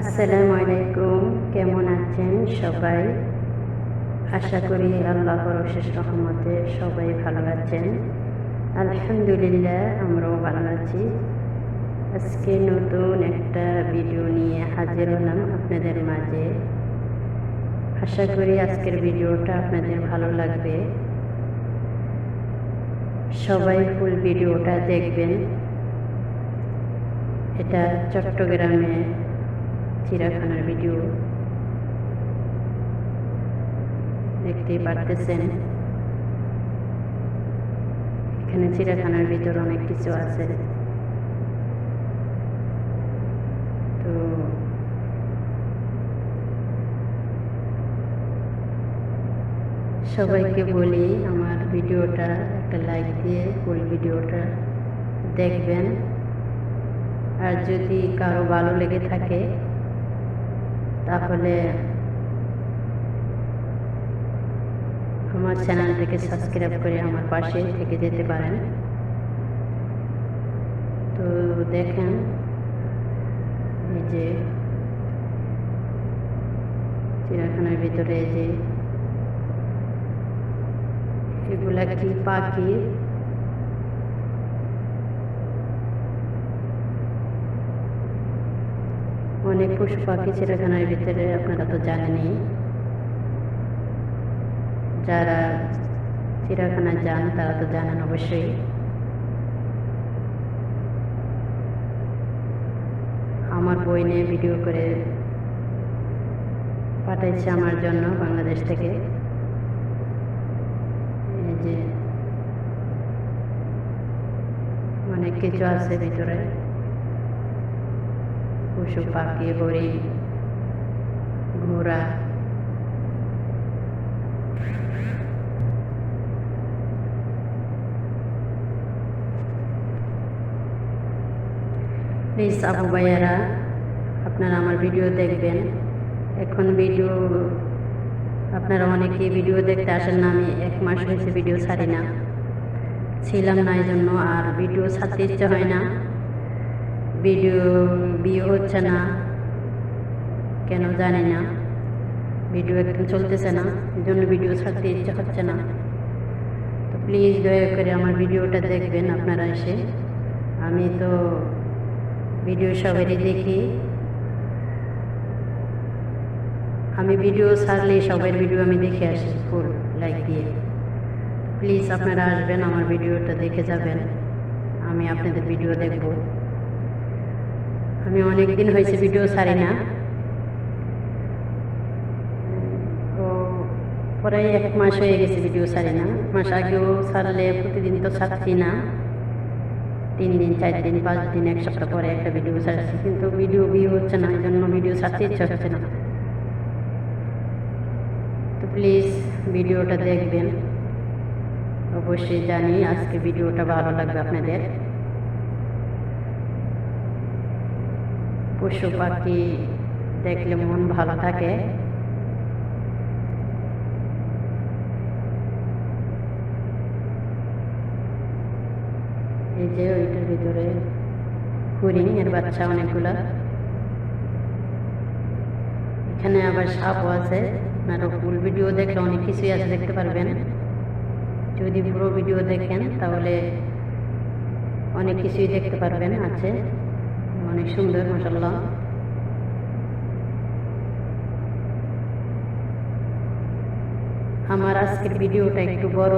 আসসালামু আলাইকুম কেমন আছেন সবাই? আশা করি আল্লাহর অশেষ রহমতে সবাই ভালো আছেন। আলহামদুলিল্লাহ, আমরাও ভালো আছি। আজকে নতুন একটা ভিডিও নিয়ে হাজির হলাম আপনাদের মাঝে। আশা করি আজকের ভিডিওটা আপনাদের ভালো লাগবে। সবাই ফুল ভিডিওটা দেখবেন। এটা চট্টগ্রামে চিড়াখানার ভিডিও দেখতেই পারতেছেন এখানে চিড়াখানার ভিতর অনেক কিছু আছে তো সবাইকে বলি আমার ভিডিওটা একটা লাইক দিয়ে ফুল ভিডিওটা দেখবেন আর যদি কারও ভালো লেগে থাকে তাহলে আমার চ্যানেলটিকে সাবস্ক্রাইব করে আমার পাশে থেকে যেতে পারেন। তো দেখেন, এই যে চিড়িয়াখানার ভিতরে যে এগুলা কি পাখি? অনেক পশু পাখি চিড়িয়াখানার ভিতরে, আপনারা তো জানেনই। যারা চিড়িয়াখানা যান, তারা তো জানেন অবশ্যই। আমার বই নিয়ে ভিডিও করে পাঠাইছে আমার জন্য বাংলাদেশ থেকে। এই যে, অনেক কিছু আছে ভিতরে। পশু পাখি হরিণ ঘোড়া। প্লিজ আপু ভাইয়ারা, আপনারা আমার ভিডিও দেখবেন। এখন ভিডিও, আপনারা অনেকে ভিডিও দেখতে আসেন না, আমি এক মাস হয়েছে ভিডিও ছাড়ি না। ছিলাম না এই জন্য আর ভিডিও ছাড়তে ইচ্ছে হয় না। ভিডিও বিয়ে হচ্ছে না। কেন জানি না। ভিডিও একদম চলতেছে না। এই জন্য ভিডিও ছাড়তে ইচ্ছে হচ্ছে না। তো প্লিজ দয়া করে আমার ভিডিওটা দেখবেন আপনারা এসে। আমি তো ভিডিও সবারই দেখি। আমি ভিডিও ছাড়লে সবার ভিডিও আমি দেখে আসি ফুল লাইক দিয়ে। প্লিজ আপনারা আসবেন, আমার ভিডিওটা দেখে যাবেন। আমি আপনাদের ভিডিও দেখব। আমি অনেক দিন হয়েছে ভিডিও ছাড়ি না। তো প্রায় এক মাস হয়ে গেছে ভিডিও ছাড়ি না। মাস আগেও ছাড়লে প্রতিদিন তো ছাড়ছি না। তিন দিন, চার দিন, পাঁচ দিন, এক সপ্তাহ পরে একটা ভিডিও ছাড়ছি। কিন্তু ভিডিও ভিউ হচ্ছে না এই জন্য ভিডিও ছাড়তে ইচ্ছা হচ্ছে না। তো প্লিজ ভিডিওটা দেখবেন। অবশ্যই জানি আজকে ভিডিওটা ভালো লাগবে আপনাদের। পশু পাখি দেখলে মন ভালো থাকে। এই যে ওইটার ভিতরে হরিণ, এর বাচ্চা অনেকগুলা। এখানে আবার সাপও আছে আপনারা ফুল ভিডিও দেখলে অনেক কিছুই আছে, দেখতে পারবেন। যদি পুরো ভিডিও দেখেন, তাহলে অনেক কিছুই দেখতে পারবেন, আছে। অনেক সুন্দর মশাল্লাহ আমার আজকের ভিডিওটা একটু বড়,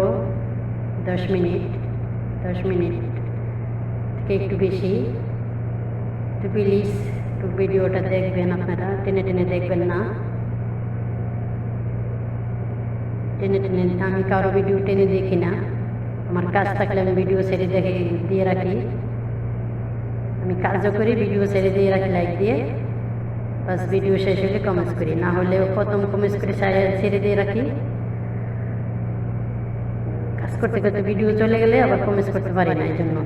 দশ মিনিট দশ মিনিট থেকে একটু বেশি। তো প্লিজ একটু ভিডিওটা দেখবেন আপনারা, টেনে টেনে দেখবেন না। টেনে টেনে আমি কারও ভিডিও টেনে দেখি না। আমার কাজ থাকলে আমি ভিডিও ছেড়ে দেখে দিয়ে রাখি। আমি কাজও করি ভিডিও ছেড়ে দিয়ে রাখি লাইক দিয়ে। বাস ভিডিও শেষ হলে কমেন্টস করি। না হলে প্রথম কমেন্টস করে ছেড়ে দিয়ে রাখি। কাজ করতে করতে ভিডিও চলে গেলে আবার কমেন্টস করতে পারি না, এই জন্য।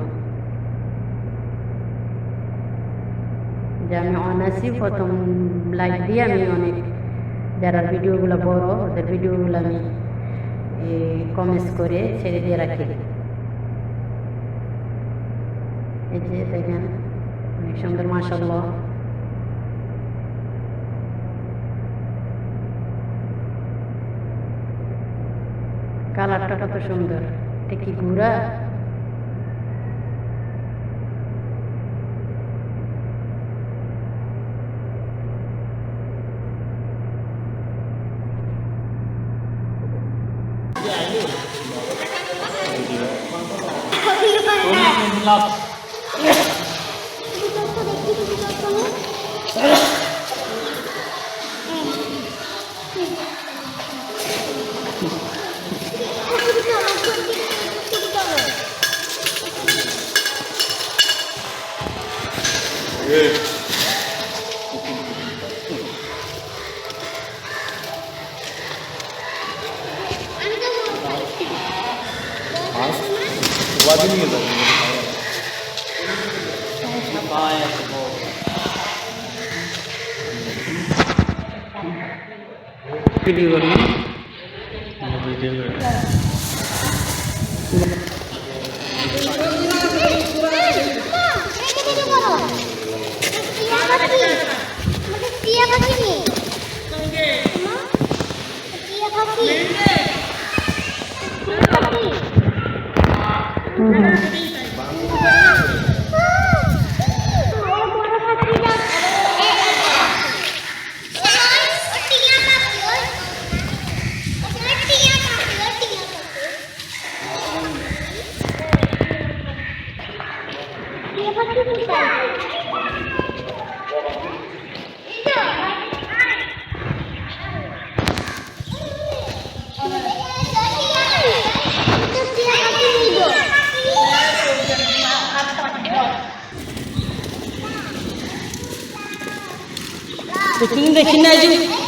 যে আমি অনাসি প্রথম লাইক দিয়ে আমি অনেক, যারা ভিডিওগুলো বড়, ওদের ভিডিওগুলো আমি কমেন্টস করে ছেড়ে দিয়ে রাখি। এই যে দেখেন। অনেক সুন্দর মাসাল্লাহ কালারটা কত সুন্দর। এটা কি ঘোড়া love. वादी नहीं होता ভিডিও করবো টিয়া পাখি নেই টিয়া পাখি দেখি দেখি Mm-hmm. না যে এটা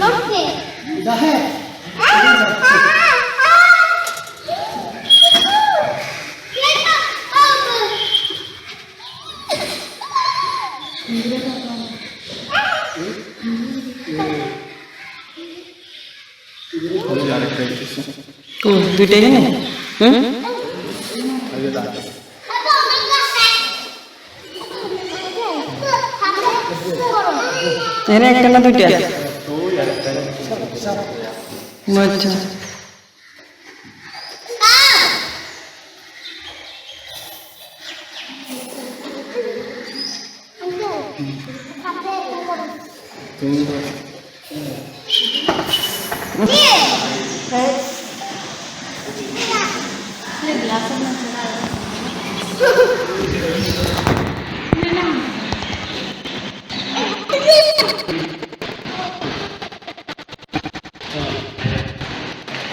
লড়ছে আরেকটা দুইটাই এখানে হুম? നേരെ വെക്കണം പറ്റിയ Yeah.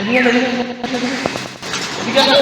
Iya, tiga, tiga, tiga.